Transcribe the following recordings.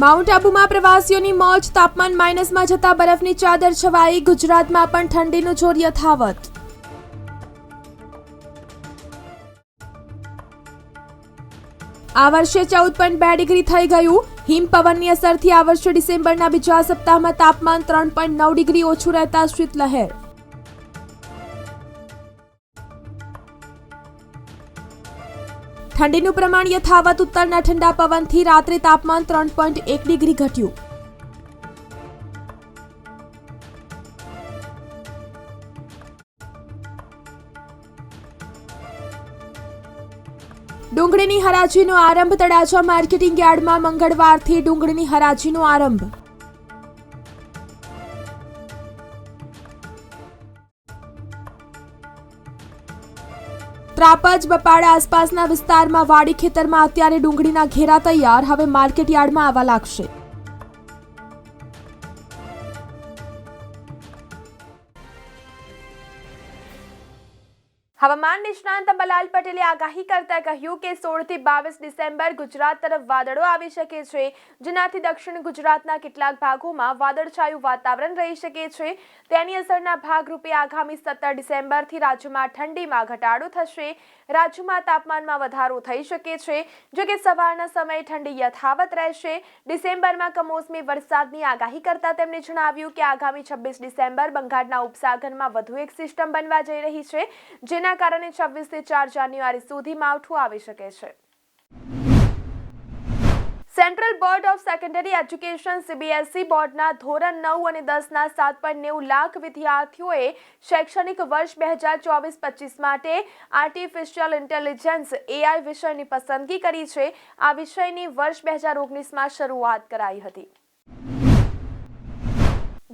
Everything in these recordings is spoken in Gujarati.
માઉન્ટ આબુમાં પ્રવાસીઓની મોજ તાપમાન માઇનસમાં જતા બરફની ચાદર છવાઈ, ગુજરાતમાં પણ ઠંડીનું જોર યથાવત. આ વર્ષે ચૌદ પોઈન્ટ બે ડિગ્રી થઈ ગયું. હિમપવનની અસરથી આ વર્ષે ડિસેમ્બરના બીજા સપ્તાહમાં તાપમાન ત્રણ પોઈન્ટ નવ ડિગ્રી ઓછું રહેતા શીતલહેર. ઠંડીનું પ્રમાણ યથાવત ઉત્તરના ઠંડા પવનથી રાત્રે તાપમાન ત્રણ પોઈન્ટ એક ડિગ્રી ઘટ્યું. ડુંગળીની હરાજીનો આરંભ તળાજા માર્કેટિંગ યાર્ડમાં મંગળવારથી ડુંગળીની હરાજીનો આરંભ. ત્રાપજ બપાડા આસપાસના વિસ્તારમાં વાડી ખેતરમાં અત્યારે ડુંગળીના ઘેરા તૈયાર. હવે માર્કેટ યાર્ડમાં આવવા લાગશે. હવામાન નિષ્ણાંત અંબાલાલ પટેલે આગાહી કરતા કહ્યું કે સોળથી બાવીસ ડિસેમ્બર ગુજરાત તરફ વાદળો આવી શકે છે, જેનાથી દક્ષિણ ગુજરાતના કેટલાક ભાગોમાં વાદળછાયું વાતાવરણ રહી શકે છે. તેની અસરના ભાગરૂપે આગામી સત્તર ડિસેમ્બરથી રાજ્યમાં ઠંડીમાં ઘટાડો થશે. રાજ્યમાં તાપમાનમાં વધારો થઈ શકે છે, જો કે સવારના સમયે ઠંડી યથાવત રહેશે. ડિસેમ્બરમાં કમોસમી વરસાદની આગાહી કરતા તેમણે જણાવ્યું કે આગામી છવ્વીસ ડિસેમ્બર બંગાળના ઉપસાગરમાં વધુ એક સિસ્ટમ બનવા જઈ રહી છે, જેના કારણે છવ્વીસથી ચાર જાન્યુઆરી સુધી માવઠું આવી શકે છે. Central board of secondary education CBSE બોર્ડના ધોરણ નવ અને દસના સાત પોઈન્ટ નેવું લાખ વિદ્યાર્થીઓએ શૈક્ષણિક વર્ષ બે હજાર ચોવીસ પચીસ માટે આર્ટિફિશિયલ ઇન્ટેલિજન્સ એઆઈ વિષયની પસંદગી કરી છે. આ વિષયની વર્ષ બે હજાર ઓગણીસમાં શરૂઆત કરાઈ હતી.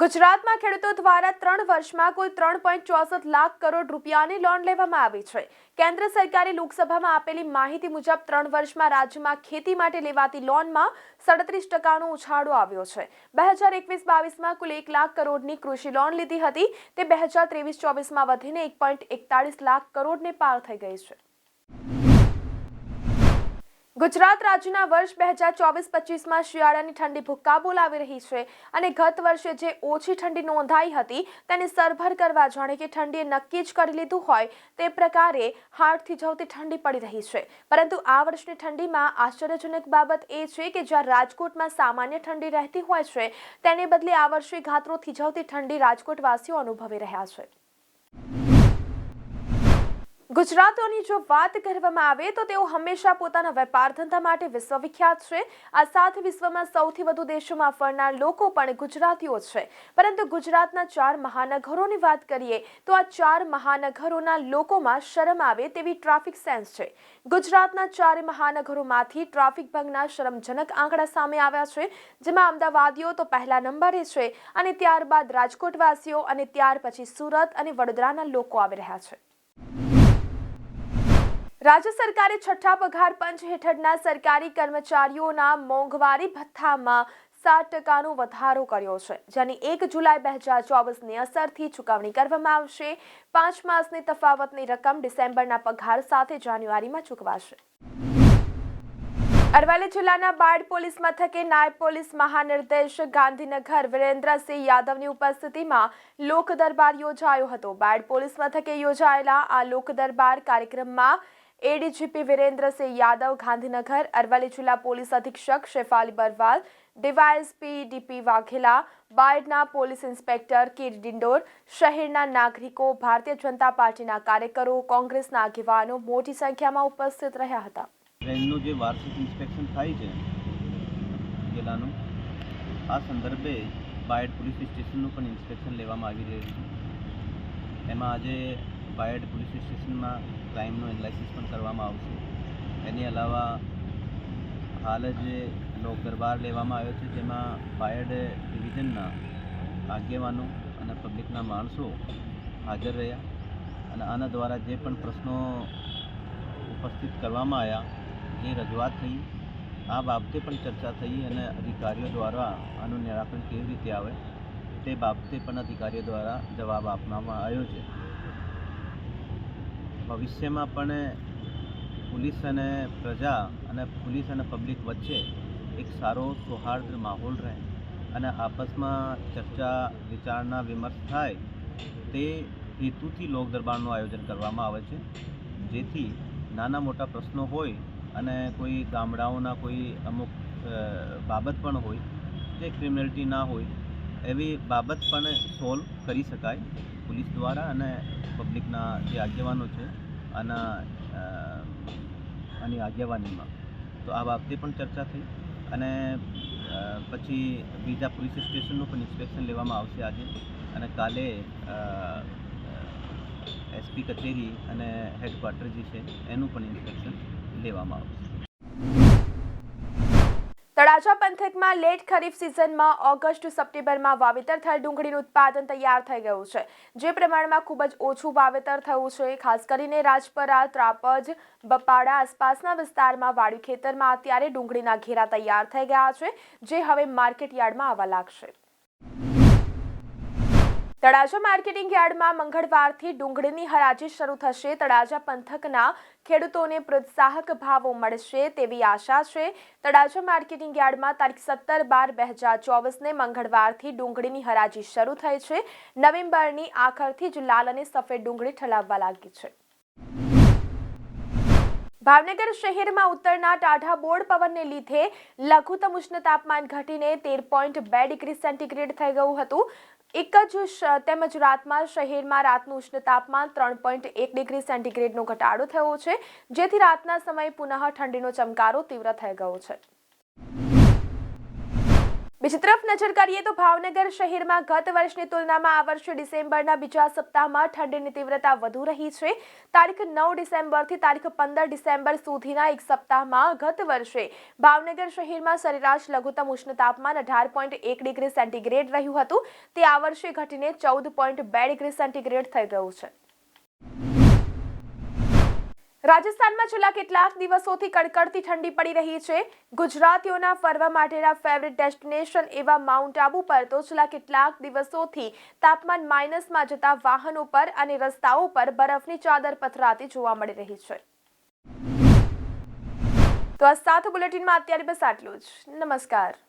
ગુજરાતમાં ખેડૂતો દ્વારા ત્રણ વર્ષમાં કુલ ત્રણ પોઈન્ટ ચોસઠ લાખ કરોડ રૂપિયાની લોન લેવામાં આવી છે. કેન્દ્ર સરકારે લોકસભામાં આપેલી માહિતી મુજબ ત્રણ વર્ષમાં રાજ્યમાં ખેતી માટે લેવાતી લોનમાં સડત્રીસ ટકાનો ઉછાળો આવ્યો છે. બે હજાર એકવીસ બાવીસમાં કુલ એક લાખ કરોડની કૃષિ લોન લીધી હતી. તે બે હજાર ત્રેવીસ ચોવીસમાં વધીને એક પોઈન્ટ એકતાળીસ લાખ કરોડને પાર થઈ ગઈ છે. ગુજરાત રાજ્યના વર્ષ બે હજાર ચોવીસ પચીસમાં શિયાળાની ઠંડી ભૂક્કા બોલાવી રહી છે અને ગત વર્ષે જે ઓછી ઠંડી નોંધાઈ હતી તેને સરભર કરવા જાણે કે ઠંડીએ નક્કી જ કરી લીધું હોય તે પ્રકારે હાડથી થીજવતી ઠંડી પડી રહી છે. પરંતુ આ વર્ષની ઠંડીમાં આશ્ચર્યજનક બાબત એ છે કે જ્યાં રાજકોટમાં સામાન્ય ઠંડી રહેતી હોય છે, તેને બદલે આ વર્ષે ઘાતરો થીજવતી ઠંડી રાજકોટવાસીઓ અનુભવી રહ્યા છે. ગુજરાતીઓની જો વાત કરવામાં આવે તો તેઓ હંમેશા પોતાના વેપાર ધંધા માટે વિશ્વવિખ્યાત છે. આ સાથે વિશ્વમાં સૌથી વધુ દેશોમાં ફરનાર લોકો પણ ગુજરાતીઓ છે. પરંતુ ગુજરાતના ચાર મહાનગરોની વાત કરીએ તો આ ચાર મહાનગરોના લોકોમાં શરમ આવે તેવી ટ્રાફિક સેન્સ છે. ગુજરાતના ચાર મહાનગરોમાંથી ટ્રાફિક ભંગના શરમજનક આંકડા સામે આવ્યા છે. જેમાં અમદાવાદીઓ તો પહેલા નંબરે છે અને ત્યારબાદ રાજકોટવાસીઓ અને ત્યાર પછી સુરત અને વડોદરાના લોકો આવી રહ્યા છે. રાજ્ય સરકારે છઠ્ઠા પગાર પંચ હેઠળના સરકારી કર્મચારીઓના મોંઘવારી ભથ્થામાં સાત ટકાનો વધારો કર્યો છે, જેની એક જુલાઈ બે હજાર ચોવીસની અસરથી ચૂકવણી કરવામાં આવશે. પાંચ માસની તફાવતની રકમ ડિસેમ્બરના પગાર સાથે જાન્યુઆરીમાં ચૂકવાશે. અરવલ્લી જિલ્લાના બાળ પોલીસ મથકે નાયબ પોલીસ મહાનિર્દેશક ગાંધીનગર વિરેન્દ્રસિંહ યાદવની ઉપસ્થિતિમાં લોક દરબાર યોજાયો હતો. બાળ પોલીસ મથકે યોજાયેલા આ લોક દરબાર કાર્યક્રમમાં એડીજીપી વિરેન્દ્રસિંહ યાદવ, ગાંધીનગર, અરવલ્લી જિલ્લા પોલીસ અધિક્ષક શેફાલી બરવાલ, ડીવાયએસપી ડીપી વાઘેલા, બાયડના પોલીસ ઇન્સ્પેક્ટર કીર ડિંડોર, શહેરના નાગરિકો, ભારતીય જનતા પાર્ટીના કાર્યકરો, કોંગ્રેસના આગેવાનો મોટી સંખ્યામાં ઉપસ્થિત રહ્યા હતા. ટ્રેનનું જે વાર્ષિક ઇન્સ્પેક્શન થાય છે, જિલ્લાનું, આ સંદર્ભે બાયડ પોલીસ સ્ટેશનનું પણ ઇન્સ્પેક્શન લેવામાં આવી રહ્યું છે. એમાં આજે બાયડ પોલીસ સ્ટેશનમાં ક્રાઇમનું એનાલિસિસ પણ કરવામાં આવશે. એની અલાવા હાલ જ લોક દરબાર લેવામાં આવ્યો છે, જેમાં બાયડ ડિવિઝનના આગેવાનો અને પબ્લિકના માણસો હાજર રહ્યા અને આના દ્વારા જે પણ પ્રશ્નો ઉપસ્થિત કરવામાં આવ્યા જે રજૂઆત થઈ. આ બાબતે પણ ચર્ચા થઈ અને અધિકારીઓ દ્વારા આનું નિરાકરણ કેવી રીતે આવે, તે બાબતે પણ અધિકારીઓ દ્વારા જવાબ આપવામાં આવ્યો છે. ભવિષ્યમાં પણ પોલીસ અને પ્રજા અને પોલીસ અને પબ્લિક વચ્ચે એક સારો સૌહાર્દ માહોલ રહે અને આપસમાં ચર્ચા વિચારણા વિમર્શ થાય તે હેતુથી લોક દરબારનું આયોજન કરવામાં આવે છે. જેથી નાના મોટા પ્રશ્નો હોય અને કોઈ ગામડાઓના કોઈ અમુક બાબત પણ હોય, જે ક્રિમિનલિટી ના હોય, એવી બાબત પણ સોલ્વ કરી શકાય. પોલીસ દ્વારા અને પબ્લિકના જે આગેવાનો છે આના આની આગેવાનીમાં. તો આ બાબતે પણ ચર્ચા થઈ અને પછી બીજા પોલીસ સ્ટેશનનું પણ ઇન્સ્પેક્શન લેવામાં આવશે આજે અને કાલે એસપી કચેરી અને હેડક્વાર્ટર જે છે એનું પણ ઇન્સ્પેક્શન લેવામાં આવશે. તળાજા પંથકમાં લેટ ખરીફ સિઝનમાં ઓગસ્ટ, સપ્ટેમ્બરમાં વાવેતર થયેલ ડુંગળીનું ઉત્પાદન તૈયાર થઈ ગયું છે. જે પ્રમાણમાં ખૂબ જ ઓછું વાવેતર થયું છે, ખાસ કરીને રાજપરા, ત્રાપજ, બપાડા આસપાસના વિસ્તારમાં વાડી ખેતરમાં અત્યારે ડુંગળીના ઘેરા તૈયાર થઈ ગયા છે, જે હવે માર્કેટ યાર્ડમાં આવવા લાગશે. તળાજા માર્કેટિંગ યાર્ડમાં મંગળવારથી ડુંગળીની હરાજી શરૂ થશે. તળાજા પંથકના ખેડૂતોને પ્રોત્સાહક ભાવો મળશે તેવી આશા છે. તળાજા માર્કેટિંગ યાર્ડમાં તારીખ સત્તર બાર બે હજાર ચોવીસને મંગળવારથી ડુંગળીની હરાજી શરૂ થઈ છે. નવેમ્બરની આખરથી જ લાલ અને સફેદ ડુંગળી ઠલાવવા લાગી છે. ભાવનગર શહેરમાં ઉત્તરના ટાઢા બોર્ડ પવનને લીધે લઘુત્તમ ઉષ્ણ તાપમાન ઘટીને તેર પોઈન્ટ બે ડિગ્રી સેન્ટીગ્રેડ થઈ ગયું હતું. એક જ તેમજ રાતમાં શહેરમાં રાતનું ઉષ્ણ તાપમાન ત્રણ પોઈન્ટ એક ડિગ્રી સેન્ટીગ્રેડનો ઘટાડો થયો છે, જેથી રાતના સમયે પુનઃ ઠંડીનો ચમકારો તીવ્ર થઈ ગયો છે. બીજી તરફ નજર કરીએ તો ભાવનગર શહેરમાં ગત વર્ષની તુલનામાં આ વર્ષે ડિસેમ્બરના બીજા સપ્તાહમાં ઠંડીની તીવ્રતા વધુ રહી છે. તારીખ નવ ડિસેમ્બરથી તારીખ પંદર ડિસેમ્બર સુધીના એક સપ્તાહમાં ગત વર્ષે ભાવનગર શહેરમાં સરેરાશ લઘુત્તમ ઉષ્ણ તાપમાન અઢાર પોઈન્ટ એક ડિગ્રી સેન્ટીગ્રેડ રહ્યું હતું. તે આ વર્ષે ઘટીને ચૌદ પોઈન્ટ બે ડિગ્રી સેન્ટીગ્રેડ થઈ ગયું છે. રાજસ્થાનમાં છેલ્લા કેટલાક દિવસોથી કડકડતી ઠંડી પડી રહી છે. ગુજરાતીઓના ફરવા માટેના ફેવરેટ ડેસ્ટિનેશન એવા માઉન્ટ આબુ પર તો છેલ્લા કેટલાક દિવસોથી તાપમાન માઇનસમાં જતા વાહનો પર અને રસ્તાઓ પર બરફની ચાદર પથરાતી જોવા મળી રહી છે. તો આ સાથ બુલેટિનમાં અત્યારે બસ આટલું જ. નમસ્કાર.